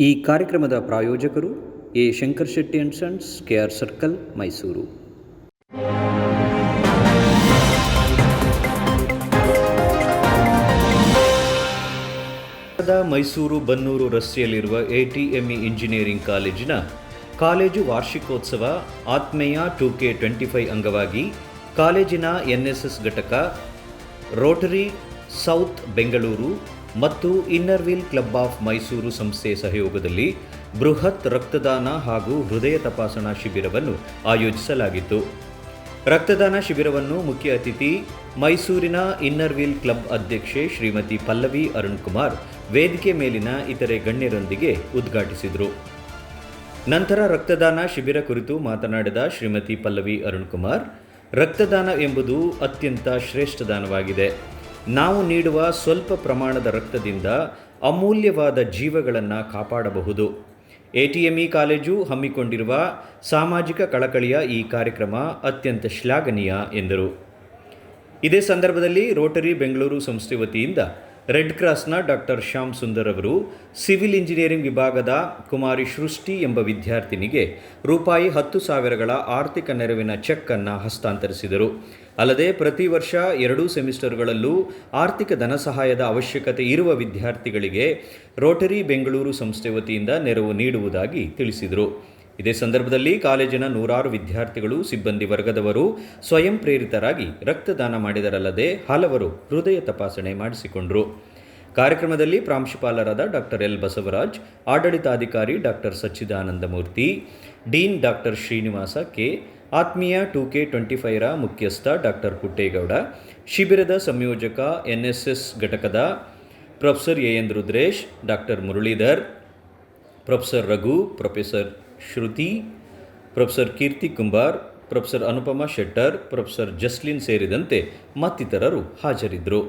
ಈ ಕಾರ್ಯಕ್ರಮದ ಪ್ರಾಯೋಜಕರು A Shankar Shetty and sons KR circle, Mysuru. Mysuru Bannur ರಸ್ತೆಯಲ್ಲಿರುವ ಎಟಿಎಂಇ ಇಂಜಿನಿಯರಿಂಗ್ ಕಾಲೇಜಿನ ಕಾಲೇಜು ವಾರ್ಷಿಕೋತ್ಸವ Atmeya two K twenty five ಅಂಗವಾಗಿ ಕಾಲೇಜಿನ ಎನ್ಎಸ್ಎಸ್ ಘಟಕ ರೋಟರಿ ಸೌತ್ ಬೆಂಗಳೂರು ಮತ್ತು inner wheel club of Mysuru ಸಂಸ್ಥೆ ಸಹಯೋಗದಲ್ಲಿ ಬೃಹತ್ ರಕ್ತದಾನ ಹಾಗೂ ಹೃದಯ ತಪಾಸಣಾ ಶಿಬಿರವನ್ನು ಆಯೋಜಿಸಲಾಗಿತ್ತು. ರಕ್ತದಾನ ಶಿಬಿರವನ್ನು ಮುಖ್ಯ ಅತಿಥಿ ಮೈಸೂರಿನ ಇನ್ನರ್ ವೀಲ್ ಕ್ಲಬ್ ಅಧ್ಯಕ್ಷೆ ಶ್ರೀಮತಿ ಪಲ್ಲವಿ ಅರುಣ್ ಕುಮಾರ್ ವೇದಿಕೆ ಮೇಲಿನ ಇತರೆ ಗಣ್ಯರೊಂದಿಗೆ ಉದ್ಘಾಟಿಸಿದರು. ನಂತರ ರಕ್ತದಾನ ಶಿಬಿರ ಕುರಿತು ಮಾತನಾಡಿದ ಶ್ರೀಮತಿ ಪಲ್ಲವಿ ಅರುಣ್ ಕುಮಾರ್ ರಕ್ತದಾನ ಎಂಬುದು ಅತ್ಯಂತ ಶ್ರೇಷ್ಠ ದಾನವಾಗಿದೆ. ನಾವು ನೀಡುವ ಸ್ವಲ್ಪ ಪ್ರಮಾಣದ ರಕ್ತದಿಂದ ಅಮೂಲ್ಯವಾದ ಜೀವಗಳನ್ನು ಕಾಪಾಡಬಹುದು. ಎಟಿಎಂಇ ಕಾಲೇಜು ಹಮ್ಮಿಕೊಂಡಿರುವ ಸಾಮಾಜಿಕ ಕಳಕಳಿಯ ಈ ಕಾರ್ಯಕ್ರಮ ಅತ್ಯಂತ ಶ್ಲಾಘನೀಯ ಎಂದರು. ಇದೇ ಸಂದರ್ಭದಲ್ಲಿ ರೋಟರಿ ಬೆಂಗಳೂರು ಸಂಸ್ಥೆ ವತಿಯಿಂದ ರೆಡ್ ಕ್ರಾಸ್ನ ಡಾಕ್ಟರ್ ಶ್ಯಾಮ್ ಸುಂದರ್ ಅವರು ಸಿವಿಲ್ ಇಂಜಿನಿಯರಿಂಗ್ ವಿಭಾಗದ ಕುಮಾರಿ ಸೃಷ್ಟಿ ಎಂಬ ವಿದ್ಯಾರ್ಥಿನಿಗೆ ರೂಪಾಯಿ ಹತ್ತು ಸಾವಿರಗಳ ಆರ್ಥಿಕ ನೆರವಿನ ಚೆಕ್ ಅನ್ನು ಹಸ್ತಾಂತರಿಸಿದರು. ಅಲ್ಲದೆ ಪ್ರತಿ ವರ್ಷ ಎರಡೂ ಸೆಮಿಸ್ಟರ್ಗಳಲ್ಲೂ ಆರ್ಥಿಕ ಧನ ಸಹಾಯದ ಅವಶ್ಯಕತೆ ಇರುವ ವಿದ್ಯಾರ್ಥಿಗಳಿಗೆ ರೋಟರಿ ಬೆಂಗಳೂರು ಸಂಸ್ಥೆ ವತಿಯಿಂದ ನೆರವು ನೀಡುವುದಾಗಿ ತಿಳಿಸಿದರು. ಇದೇ ಸಂದರ್ಭದಲ್ಲಿ ಕಾಲೇಜಿನ ನೂರಾರು ವಿದ್ಯಾರ್ಥಿಗಳು, ಸಿಬ್ಬಂದಿ ವರ್ಗದವರು ಸ್ವಯಂ ಪ್ರೇರಿತರಾಗಿ ರಕ್ತದಾನ ಮಾಡಿದರಲ್ಲದೆ ಹಲವರು ಹೃದಯ ತಪಾಸಣೆ ಮಾಡಿಸಿಕೊಂಡರು. ಕಾರ್ಯಕ್ರಮದಲ್ಲಿ ಪ್ರಾಂಶುಪಾಲರಾದ ಡಾಕ್ಟರ್ ಎಲ್ ಬಸವರಾಜ್, ಆಡಳಿತಾಧಿಕಾರಿ doctor Sachchidanandamurthy, dean doctor Srinivasa K, ಆತ್ಮೀಯ ಟು ಕೆ ಟ್ವೆಂಟಿ ಫೈರ ಮುಖ್ಯಸ್ಥ ಡಾಕ್ಟರ್ ಪುಟ್ಟೇಗೌಡ, ಶಿಬಿರದ ಸಂಯೋಜಕ ಎನ್ಎಸ್ಎಸ್ ಘಟಕದ professor A N Rudresh, doctor Muralidhar, professor Raghu, professor Shruti professor Keerthi Kumbar professor Anupama Shettar professor Jaslin ಸೇರಿದಂತೆ ಮತ್ತಿತರರು ಹಾಜರಿದ್ದರು.